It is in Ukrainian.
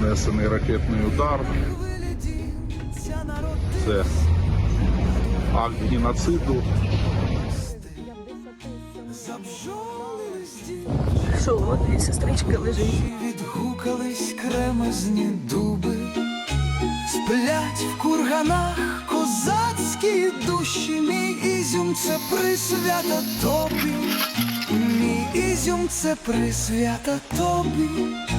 нанесений ракетний удар. Це акт геноциду. Солодний сестричка лежить. Відгукались кремезні дуби, сплять в курганах козацькі душі, мій ізюм це присвята тобі, мій ізюм це присвята тобі.